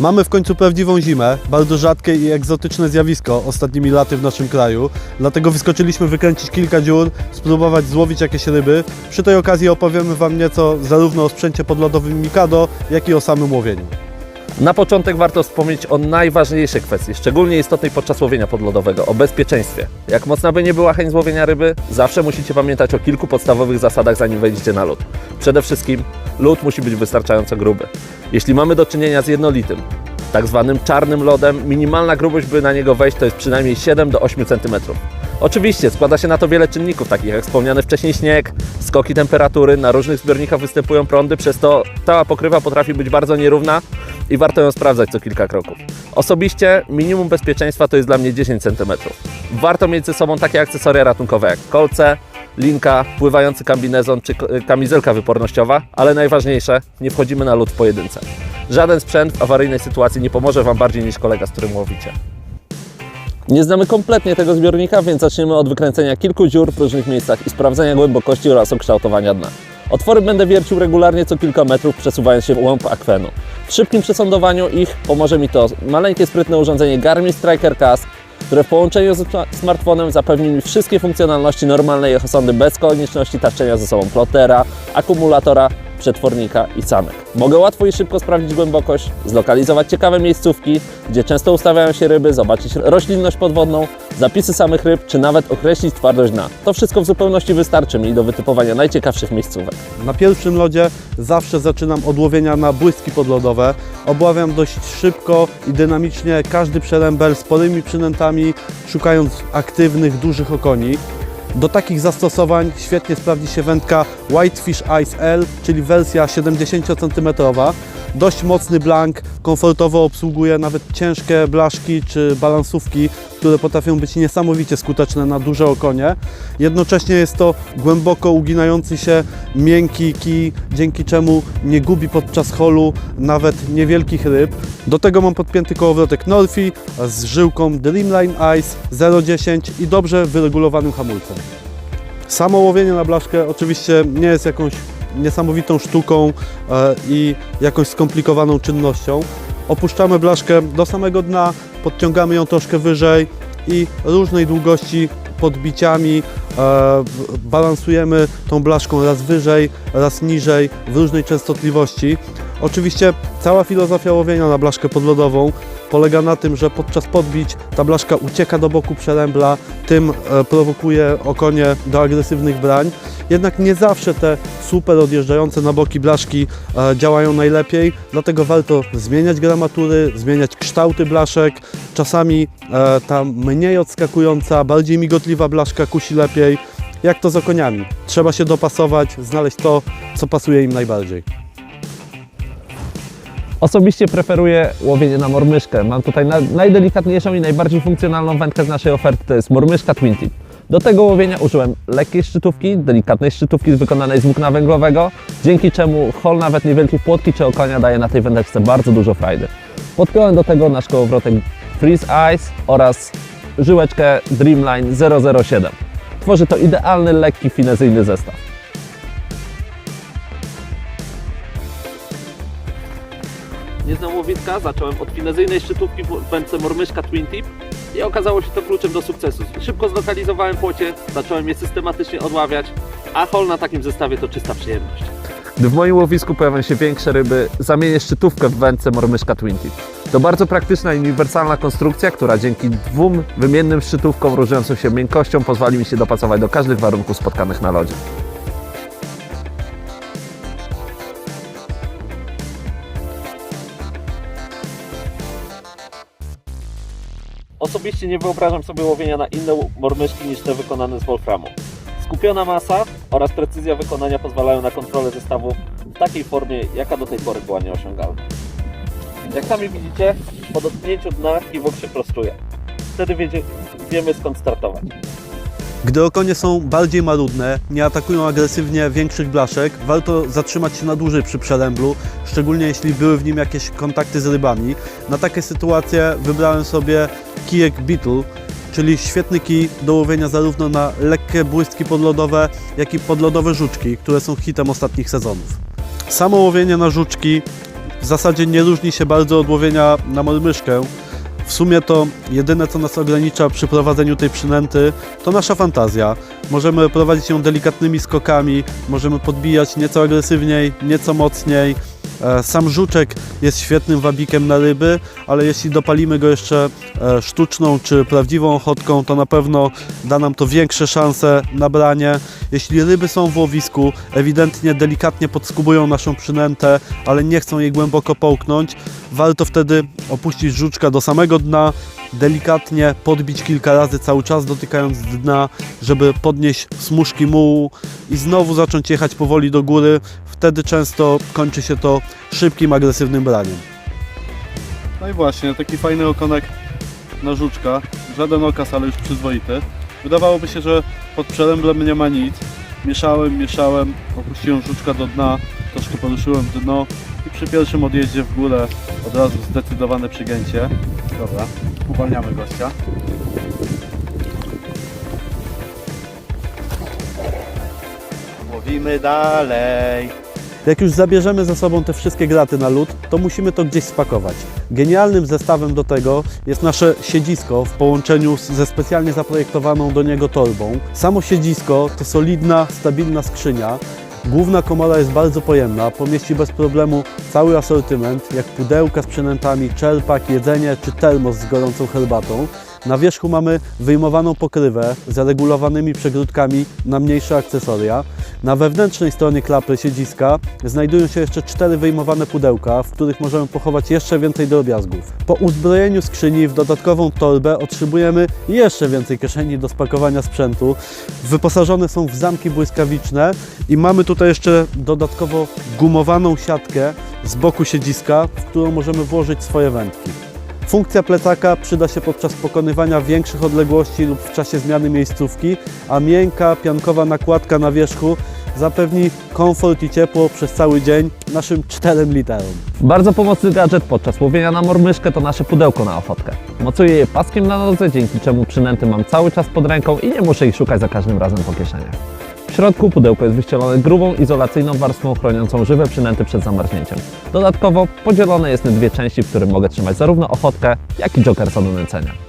Mamy w końcu prawdziwą zimę, bardzo rzadkie i egzotyczne zjawisko ostatnimi laty w naszym kraju. Dlatego wyskoczyliśmy wykręcić kilka dziur, spróbować złowić jakieś ryby. Przy tej okazji opowiemy Wam nieco zarówno o sprzęcie podlodowym Mikado, jak i o samym łowieniu. Na początek warto wspomnieć o najważniejszej kwestii, szczególnie istotnej podczas łowienia podlodowego, o bezpieczeństwie. Jak mocna by nie była chęć złowienia ryby, zawsze musicie pamiętać o kilku podstawowych zasadach, zanim wejdziecie na lód. Przede wszystkim lód musi być wystarczająco gruby. Jeśli mamy do czynienia z jednolitym, tak zwanym czarnym lodem, minimalna grubość, by na niego wejść, to jest przynajmniej 7 do 8 cm. Oczywiście składa się na to wiele czynników, takich jak wspomniany wcześniej śnieg, skoki temperatury, na różnych zbiornikach występują prądy, przez to cała pokrywa potrafi być bardzo nierówna i warto ją sprawdzać co kilka kroków. Osobiście minimum bezpieczeństwa to jest dla mnie 10 cm. Warto mieć ze sobą takie akcesoria ratunkowe jak kolce, linka, pływający kombinezon czy kamizelka wypornościowa, ale najważniejsze, nie wchodzimy na lód w pojedynce. Żaden sprzęt w awaryjnej sytuacji nie pomoże Wam bardziej niż kolega, z którym łowicie. Nie znamy kompletnie tego zbiornika, więc zaczniemy od wykręcenia kilku dziur w różnych miejscach i sprawdzenia głębokości oraz ukształtowania dna. Otwory będę wiercił regularnie co kilka metrów, przesuwając się w łąb akwenu. W szybkim przesądowaniu ich pomoże mi to maleńkie, sprytne urządzenie Garmin Striker Cast, które w połączeniu z sma- smartfonem zapewni mi wszystkie funkcjonalności normalnej echosondy bez konieczności taszczenia ze sobą plotera, akumulatora, przetwornika i samek. Mogę łatwo i szybko sprawdzić głębokość, zlokalizować ciekawe miejscówki, gdzie często ustawiają się ryby, zobaczyć roślinność podwodną, zapisy samych ryb, czy nawet określić twardość dna. To wszystko w zupełności wystarczy mi do wytypowania najciekawszych miejscówek. Na pierwszym lodzie zawsze zaczynam od łowienia na błyski podlodowe. Obławiam dość szybko i dynamicznie każdy przerębel sporymi przynętami, szukając aktywnych, dużych okoni. Do takich zastosowań świetnie sprawdzi się wędka Whitefish Ice L, czyli wersja 70 cm. Dość mocny blank, komfortowo obsługuje nawet ciężkie blaszki czy balansówki, które potrafią być niesamowicie skuteczne na duże okonie. Jednocześnie jest to głęboko uginający się, miękki kij, dzięki czemu nie gubi podczas holu nawet niewielkich ryb. Do tego mam podpięty kołowrotek Norfi z żyłką Dreamline Ice 0,10 i dobrze wyregulowanym hamulcem. Samo łowienie na blaszkę oczywiście nie jest jakąś niesamowitą sztuką e, i jakąś skomplikowaną czynnością. Opuszczamy blaszkę do samego dna, podciągamy ją troszkę wyżej i różnej długości podbiciami e, balansujemy tą blaszką raz wyżej, raz niżej w różnej częstotliwości. Oczywiście cała filozofia łowienia na blaszkę podlodową polega na tym, że podczas podbić ta blaszka ucieka do boku przerębla, tym e, prowokuje okonie do agresywnych brań. Jednak nie zawsze te super odjeżdżające na boki blaszki e, działają najlepiej, dlatego warto zmieniać gramatury, zmieniać kształty blaszek. Czasami e, ta mniej odskakująca, bardziej migotliwa blaszka kusi lepiej. Jak to z okoniami? Trzeba się dopasować, znaleźć to, co pasuje im najbardziej. Osobiście preferuję łowienie na mormyszkę. Mam tutaj na, najdelikatniejszą i najbardziej funkcjonalną wędkę z naszej oferty, to jest mormyszka Twin Tip. Do tego łowienia użyłem lekkiej szczytówki, delikatnej szczytówki wykonanej z włókna węglowego, dzięki czemu hol nawet niewielkiej płotki czy okonia daje na tej wędeczce bardzo dużo frajdy. Podpiąłem do tego nasz kołowrotek Freeze Ice oraz żyłeczkę Dreamline 007. Tworzy to idealny, lekki, finezyjny zestaw. Nie znam łowiska, zacząłem od finezyjnej szczytówki w wędce mormyszka Twin Tip i okazało się to kluczem do sukcesu. Szybko zlokalizowałem płocie, zacząłem je systematycznie odławiać, a hol na takim zestawie to czysta przyjemność. Gdy w moim łowisku pojawią się większe ryby, zamienię szczytówkę w wędce mormyszka Twin Tip. To bardzo praktyczna i uniwersalna konstrukcja, która dzięki dwóm wymiennym szczytówkom różniącym się miękkością pozwoli mi się dopasować do każdych warunków spotkanych na lodzie. Osobiście nie wyobrażam sobie łowienia na inne mormyszki niż te wykonane z wolframu. Skupiona masa oraz precyzja wykonania pozwalają na kontrolę zestawu w takiej formie, jaka do tej pory była nieosiągalna. Jak sami widzicie, po dotknięciu dna kiwok się prostuje. Wtedy wiemy skąd startować. Gdy okonie są bardziej marudne, nie atakują agresywnie większych blaszek, warto zatrzymać się na dłużej przy przeręblu, szczególnie jeśli były w nim jakieś kontakty z rybami. Na takie sytuacje wybrałem sobie kijek Beetle, czyli świetny kij do łowienia zarówno na lekkie błystki podlodowe, jak i podlodowe żuczki, które są hitem ostatnich sezonów. Samo łowienie na żuczki w zasadzie nie różni się bardzo od łowienia na mormyszkę. W sumie to jedyne, co nas ogranicza przy prowadzeniu tej przynęty, to nasza fantazja. Możemy prowadzić ją delikatnymi skokami, możemy podbijać nieco agresywniej, nieco mocniej. E, Sam żuczek jest świetnym wabikiem na ryby, ale jeśli dopalimy go jeszcze e, sztuczną czy prawdziwą ochotką, to na pewno da nam to większe szanse na branie. Jeśli ryby są w łowisku, ewidentnie delikatnie podskubują naszą przynętę, ale nie chcą jej głęboko połknąć, warto wtedy opuścić żuczka do samego dna, delikatnie podbić kilka razy cały czas dotykając dna, żeby podnieść smuszki mułu i znowu zacząć jechać powoli do góry. Wtedy często kończy się to szybkim, agresywnym braniem. No i właśnie, taki fajny okonek na żuczka. Żaden okaz, ale już przyzwoity. Wydawałoby się, że pod przeręblem nie ma nic. Mieszałem, mieszałem, opuściłem żuczka do dna, troszkę poruszyłem dno i przy pierwszym odjeździe w górę od razu zdecydowane przygięcie. Dobra, uwalniamy gościa. Łowimy dalej. Jak już zabierzemy ze sobą te wszystkie graty na lód, to musimy to gdzieś spakować. Genialnym zestawem do tego jest nasze siedzisko w połączeniu ze specjalnie zaprojektowaną do niego torbą. Samo siedzisko to solidna, stabilna skrzynia. Główna komora jest bardzo pojemna, pomieści bez problemu cały asortyment, jak pudełka z przynętami, czerpak, jedzenie czy termos z gorącą herbatą. Na wierzchu mamy wyjmowaną pokrywę z zaregulowanymi przegródkami na mniejsze akcesoria. Na wewnętrznej stronie klapy siedziska znajdują się jeszcze cztery wyjmowane pudełka, w których możemy pochować jeszcze więcej drobiazgów. Po uzbrojeniu skrzyni w dodatkową torbę otrzymujemy jeszcze więcej kieszeni do spakowania sprzętu. Wyposażone są w zamki błyskawiczne i mamy tutaj jeszcze dodatkowo gumowaną siatkę z boku siedziska, w którą możemy włożyć swoje wędki. Funkcja plecaka przyda się podczas pokonywania większych odległości lub w czasie zmiany miejscówki, a miękka, piankowa nakładka na wierzchu zapewni komfort i ciepło przez cały dzień naszym 4 literom. Bardzo pomocny gadżet podczas łowienia na mormyszkę to nasze pudełko na ochotkę. Mocuję je paskiem na nodze, dzięki czemu przynęty mam cały czas pod ręką i nie muszę ich szukać za każdym razem po kieszeniach. Środku pudełko jest wyścielone grubą, izolacyjną warstwą chroniącą żywe przynęty przed zamarznięciem. Dodatkowo podzielone jest na dwie części, w których mogę trzymać zarówno ochotkę, jak i jokersa do nęcenia.